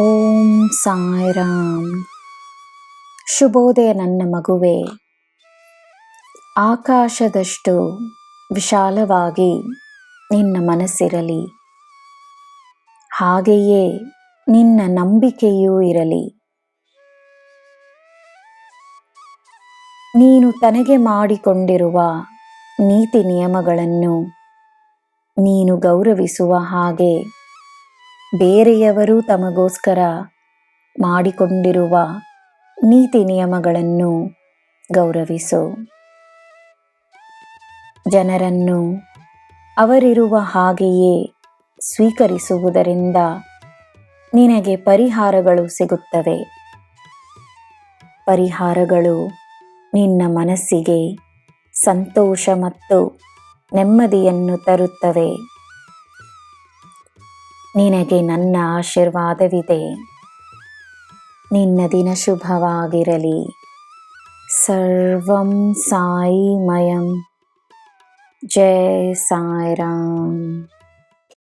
ಓಂ ಸಾಯಿರಾಮ್. ಶುಭೋದಯ ನನ್ನ ಮಗುವೆ. ಆಕಾಶದಷ್ಟು ವಿಶಾಲವಾಗಿ ನಿನ್ನ ಮನಸ್ಸಿರಲಿ. ಹಾಗೆಯೇ ನಿನ್ನ ನಂಬಿಕೆಯೂ ಇರಲಿ. ನೀನು ತನಗೆ ಮಾಡಿಕೊಂಡಿರುವ ನೀತಿ ನಿಯಮಗಳನ್ನು ನೀನು ಗೌರವಿಸುವ ಹಾಗೆ ಬೇರೆಯವರು ತಮಗೋಸ್ಕರ ಮಾಡಿಕೊಂಡಿರುವ ನೀತಿ ನಿಯಮಗಳನ್ನು ಗೌರವಿಸು. ಜನರನ್ನು ಅವರಿರುವ ಹಾಗೆಯೇ ಸ್ವೀಕರಿಸುವುದರಿಂದ ನಿನಗೆ ಪರಿಹಾರಗಳು ಸಿಗುತ್ತವೆ. ಪರಿಹಾರಗಳು ನಿನ್ನ ಮನಸ್ಸಿಗೆ ಸಂತೋಷ ಮತ್ತು ನೆಮ್ಮದಿಯನ್ನು ತರುತ್ತವೆ. ನಿನಗೆ ನನ್ನ ಆಶೀರ್ವಾದವಿದೆ ನಿನ್ನ ದಿನ ಶುಭವಾಗಿರಲಿ ಸರ್ವಂ ಸಾಯಿಮಯಂ ಜಯ ಸಾಯಿರಾಮ್